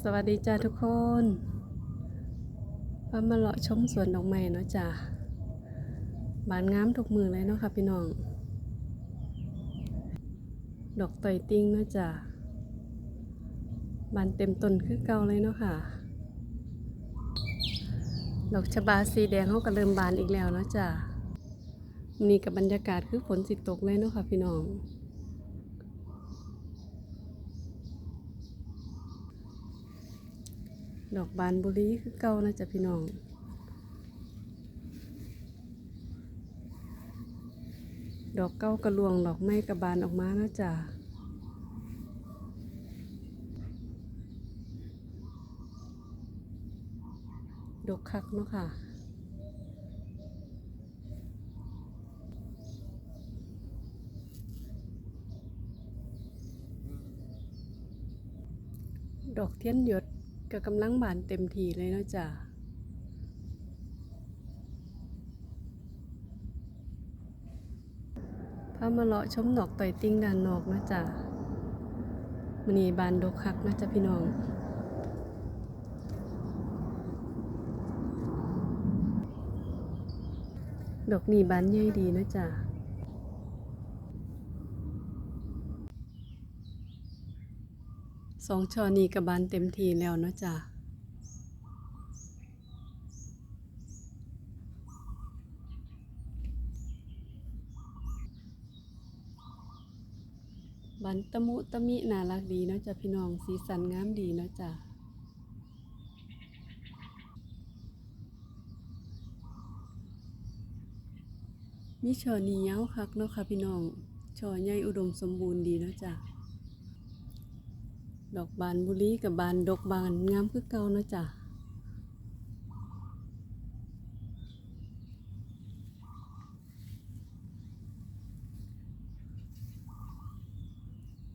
สวัสดีจ้าทุกคนพามาเลาะชมสวนดอกไม้เนาะจ้าบานงามทุกมือเลยเนาะค่ะพี่น้อง ดอกต่อยติ้งเนาะจ้าบานเต็มต้นคือเก่าเลยเนาะค่ะ ดอกชะบาสีแดงเขาก็เริ่มบานอีกแล้วเนาะจ้านี่กับบรรยากาศคือฝนสิตกเลยเนาะค่ะพี่น้อง ดอกบานบุรีคือเก่านะจ๊ะพี่น้อง ดอกเก้ากระลวงดอกไม้กระบานออกมานะจ๊ะดอกคักเนาะค่ะดอกเทียนหยด ก็กำลังบานเต็มทีเลยเนาะจ้ะพามาเลาะชมดอกต่อยติ้งด้านนอกนะจ้ะมันนี่บานดกคักนะจ๊ะพี่น้องดอกนี่บานใหญ่ดีนะจ๊ะ สองช่อนี้กับบานเต็มทีแล้วเนาะจ้ะบานตะมุตะมิน่ารักดีเนาะจ้ะพี่น้องสีสันงามดีเนาะจ้ะมีช่อนี้ยาวคักเนาะค่ะพี่น้องช่อใหญ่อุดมสมบูรณ์ดีเนาะจ้ะ ดอกบานบุรีกับบานดอกบานงามคือเก่านะจ้ะ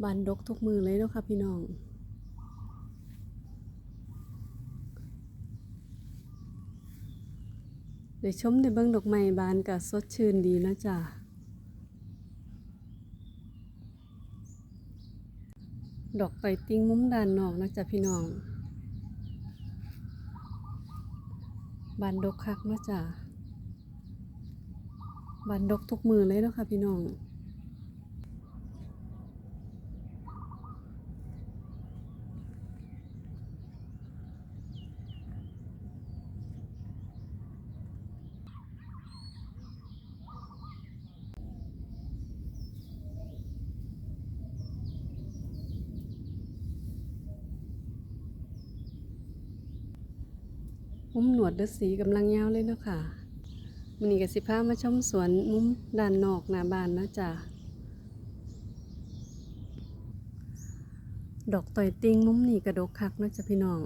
บานดกทุกมือเลยเนาะค่ะพี่น้อง เดี๋ยวชมในเบิ้องดอกไม้บานกับสดชื่นดีนะจ้ะ ดอกไปติ้งมุ้มด้านนอกนะจ๊ะพี่น้อง บานดกคักนะจ๊ะบานดกทุกมือเลยเนาะค่ะพี่น้อง มุมหนวดเดือสีกำลังยาวเลยเนาะค่ะมันนี่กับสิพามาชมสวนมุมด้านนอกหน้าบ้านนะจ๊ะดอกต่อยติงมุมนี่กระดกคักเนาะจ๊ะพี่น้อง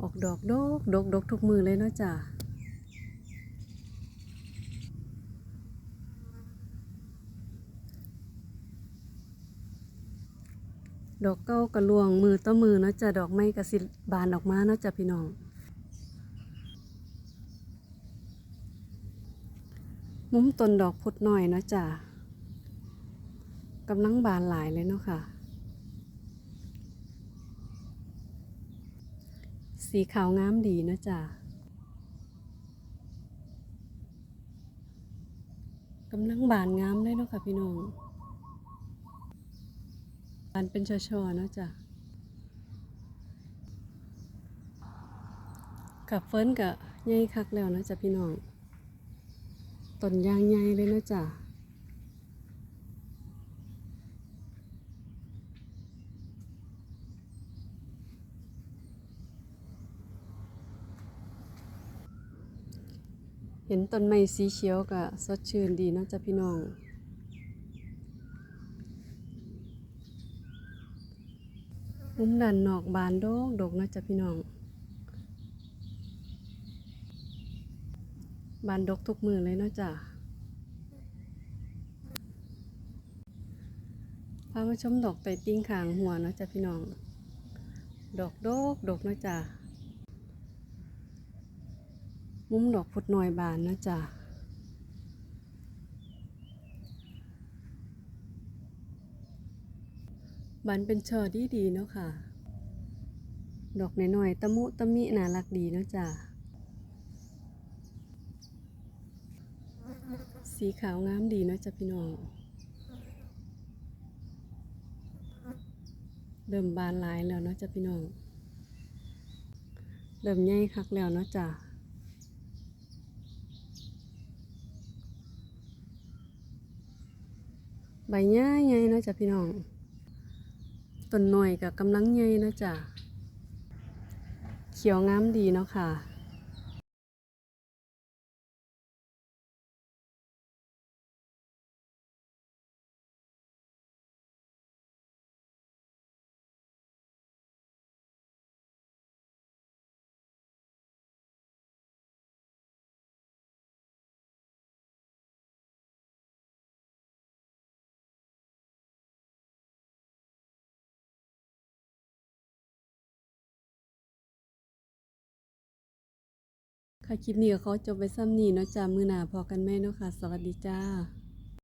ออกดอกดกดกดกทุกมือเลยเนาะจ้ะ ดอกเก้ากระลวงมือต่อมือเนาะจ้ะดอกไม้กระสิบานออกมาเนาะจ้ะพี่น้องมุมต้นดอกพุดหน่อยเนาะจ้ะกำลังบานหลายเลยเนาะค่ะ สีขาวงามดีเนาะจ้ะกำลังบานงามเลยเนาะค่ะพี่น้อง บานเป็นช่อๆนะจ้ะกับเฟิร์นกับใหญ่คักแล้วนะจ้ะพี่น้องต้นยางใหญ่เลยนะจ้ะเห็นต้นไม้สีเขียวก็สดชื่นดีนาะจ้ะพี่น้อง มุมด้านนอกบานโดกดกนะจ๊ะพี่น้อง บานดกทุกมือเลยเนาะจ้ะพามาชมดอกไตรติ้งขางหัวเนาะจ้ะพี่น้อง ดอกดกดกเนาะจ้ะมุมดอกพุดหน่อยบานนะจ๊ะ บานเป็นชอดีดีเนาะค่ะ ดอกน้อยๆตะมุตะมิน่ารักดีเนาะจ้ะสีขาวงามดีเนาะจ้ะพี่น้อง เริ่มบานหลายแล้วเนาะจ้ะพี่น้อง เริ่มใหญ่คักแล้วเนาะจ้ะใบหญ้าใหญ่เนาะจ้ะพี่น้อง ต้นหน่อยกับกำลังใหญ่นะจ๊ะเขียวงามดีเนาะค่ะ ค่ะคลิปนี้ก็ขอจบไปซ้ำนี่เนาะจ้ามือหนาพอกันไหมเนาะค่ะ สวัสดีจ้า